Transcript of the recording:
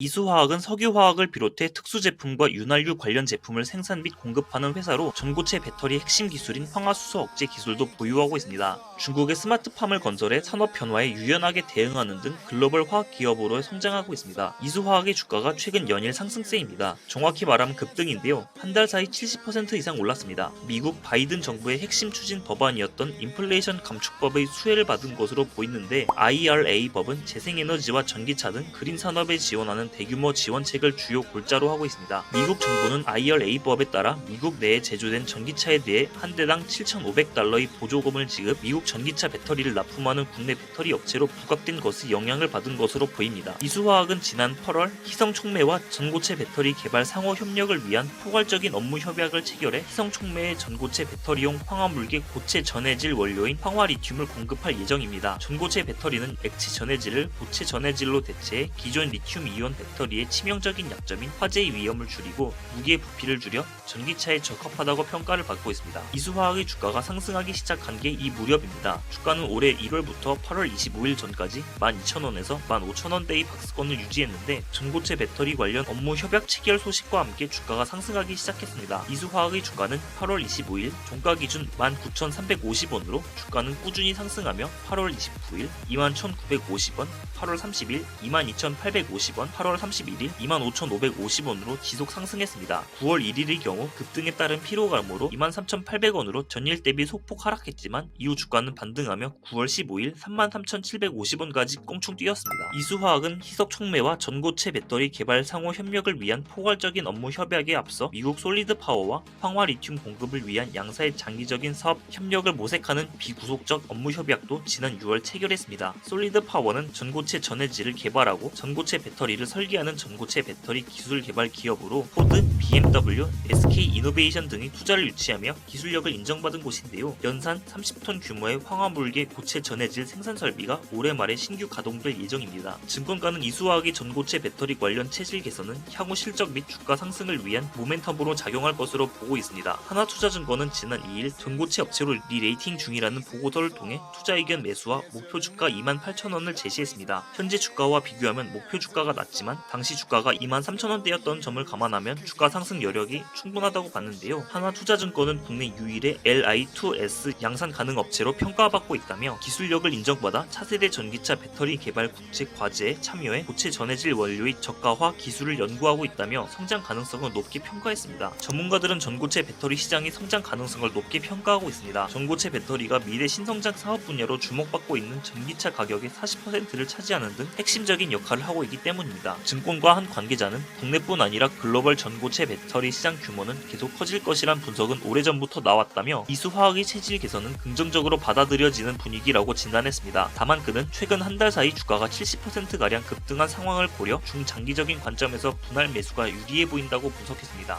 이수화학은 석유화학을 비롯해 특수 제품과 윤활유 관련 제품을 생산 및 공급하는 회사로 전고체 배터리 핵심 기술인 황화수소 억제 기술도 보유하고 있습니다. 중국의 스마트팜을 건설해 산업 변화에 유연하게 대응하는 등 글로벌 화학 기업으로 성장하고 있습니다. 이수화학의 주가가 최근 연일 상승세입니다. 정확히 말하면 급등인데요. 한 달 사이 70% 이상 올랐습니다. 미국 바이든 정부의 핵심 추진 법안이었던 인플레이션 감축법의 수혜를 받은 것으로 보이는데 IRA 법은 재생에너지와 전기차 등 그린 산업에 지원하는 대규모 지원책을 주요 골자로 하고 있습니다. 미국 정부는 IRA 법에 따라 미국 내에 제조된 전기차에 대해 한 대당 7,500달러의 보조금을 지급, 미국 전기차 배터리를 납품하는 국내 배터리 업체로 부각된 것이 영향을 받은 것으로 보입니다. 이수화학은 지난 8월 희성 촉매와 전고체 배터리 개발 상호 협력을 위한 포괄적인 업무 협약을 체결해 희성 촉매의 전고체 배터리용 황화물계 고체 전해질 원료인 황화리튬을 공급할 예정입니다. 전고체 배터리는 액체 전해질을 고체 전해질로 대체해 기존 리튬 이온 배터리의 치명적인 약점인 화재의 위험을 줄이고 무게의 부피를 줄여 전기차에 적합하다고 평가를 받고 있습니다. 이수화학의 주가가 상승하기 시작한 게 이 무렵입니다. 주가는 올해 1월부터 8월 25일 전까지 12,000원에서 15,000원대의 박스권을 유지했는데 전고체 배터리 관련 업무 협약 체결 소식과 함께 주가가 상승하기 시작했습니다. 이수화학의 주가는 8월 25일 종가 기준 19,350원으로 주가는 꾸준히 상승하며 8월 29일 21,950원, 8월 30일 22,850원, 8월 31일 25,550원으로 지속 상승했습니다. 9월 1일의 경우 급등에 따른 피로감으로 23,800원으로 전일 대비 소폭 하락했지만 이후 주가는 반등하며 9월 15일 33,750원까지 꽁충 뛰었습니다. 이수화학은 희석 촉매와 전고체 배터리 개발 상호 협력을 위한 포괄적인 업무 협약에 앞서 미국 솔리드 파워와 황화 리튬 공급을 위한 양사의 장기적인 사업 협력을 모색하는 비구속적 업무 협약도 지난 6월 체결했습니다. 솔리드 파워는 전고체 전해질을 개발하고 전고체 배터리를 설 계하는 전고체 배터리 기술 개발 기업으로 포드, BMW, SK 이노베이션 등이 투자를 유치하며 기술력을 인정받은 곳인데요. 연산 30톤 규모의 황화물계 고체 전해질 생산 설비가 올해 말에 신규 가동될 예정입니다. 증권가는 이수화학의 전고체 배터리 관련 체질 개선은 향후 실적 및 주가 상승을 위한 모멘텀으로 작용할 것으로 보고 있습니다. 하나투자증권은 지난 2일 전고체 업체로 리레이팅 중이라는 보고서를 통해 투자 의견 매수와 목표 주가 28,000원을 제시했습니다. 현재 주가와 비교하면 목표 주가가 낮지만 당시 주가가 23,000원대였던 점을 감안하면 주가 상승 여력이 충분하다고 봤는데요. 하나투자증권은 국내 유일의 LI2S 양산 가능 업체로 평가받고 있다며 기술력을 인정받아 차세대 전기차 배터리 개발 국제 과제에 참여해 고체 전해질 원료의 저가화 기술을 연구하고 있다며 성장 가능성을 높게 평가했습니다. 전문가들은 전고체 배터리 시장의 성장 가능성을 높게 평가하고 있습니다. 전고체 배터리가 미래 신성장 사업 분야로 주목받고 있는 전기차 가격의 40%를 차지하는 등 핵심적인 역할을 하고 있기 때문입니 다. 증권과 한 관계자는 국내뿐 아니라 글로벌 전고체 배터리 시장 규모는 계속 커질 것이란 분석은 오래전부터 나왔다며 이수화학의 체질 개선은 긍정적으로 받아들여지는 분위기라고 진단했습니다. 다만 그는 최근 한 달 사이 주가가 70%가량 급등한 상황을 고려 중장기적인 관점에서 분할 매수가 유리해 보인다고 분석했습니다.